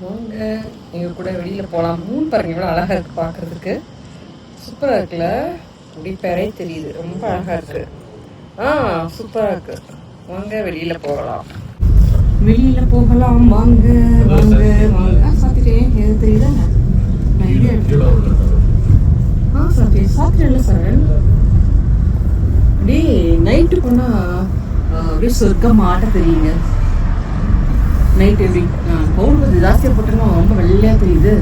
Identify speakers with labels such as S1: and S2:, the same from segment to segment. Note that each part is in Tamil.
S1: வாங்க. எங்க கூட வெளியில போகலாம் மூணு பாருங்க எவ்வளோ அழகா இருக்கு பார்க்கிறதுக்கு சூப்பரா இருக்குல்ல? முடிப்பேரே தெரியுது. ரொம்ப அழகா இருக்கு. ஆ சூப்பரா இருக்கு. வாங்க வெளியில போகலாம். வெளியில போகலாம். வாங்க வாங்க வாங்க. ஆ, சாத்திட்டேன் எது தெரியுதா? நான் எடுத்துட்டேன்? ஆ சாத்திட்டேன் சாத்திட்டேன்ல சார். அப்படியே நைட்டு போனா ஆ, அப்படியே சொர்க்கம் ஆட்ட தெரியுங்க. நைட் எப்படி பவுன் கொஞ்சம் ஜாஸ்தியாக போட்டுருமா ரொம்ப வெள்ளையாக தெரியுது.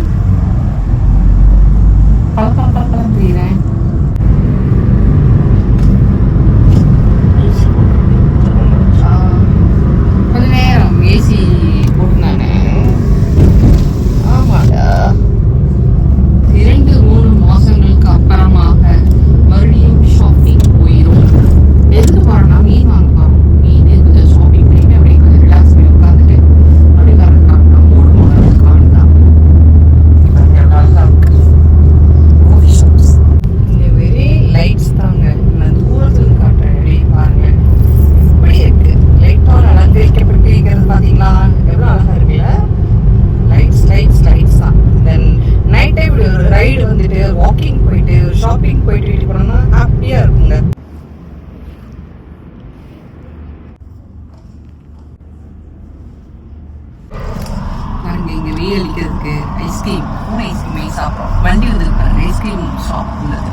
S1: இங்க வெயில் அடிக்கிறதுக்கு ஐஸ்கிரீம் மூணு ஐஸ்கிரீம் ஐஸ் சாப்பிட்றோம். வண்டி வந்து பாருங்க ஐஸ்கிரீம் ஷாப் உள்ளது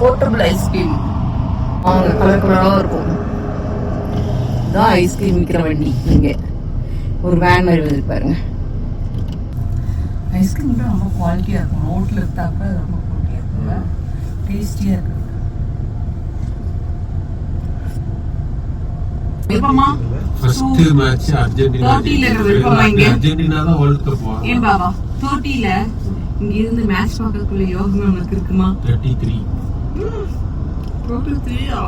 S1: போர்ட்டபிள் ஐஸ்கிரீம் அவங்க கலர் கலராக இருக்கும் இதான் ஐஸ்கிரீம் விற்கிற வண்டி இங்க. ஒரு வேன் மாதிரி வந்து பாருங்க. ஐஸ்கிரீம் மட்டும் ரொம்ப குவாலிட்டியாக இருக்கும். ரோட்டில் எடுத்தாப்ப அது ரொம்ப குவாலிட்டியாக இருக்குல்ல டேஸ்டியாக இருக்கு. விருப்பமா?
S2: ஃபர்ஸ்ட் மேட்ச் அர்ஜென்டினா
S1: 30 ல இருந்து விருப்பமா இங்க?
S2: அர்ஜென்டினா தான் வேர்ல்ட் கப்
S1: ஏன் பாபா தேர்ட்டில இங்க இருந்து மேட்ச் பார்க்கறதுக்குள்ள யோகம் நமக்கு இருக்குமா?
S2: Thirty three
S1: thirty த்ரீயா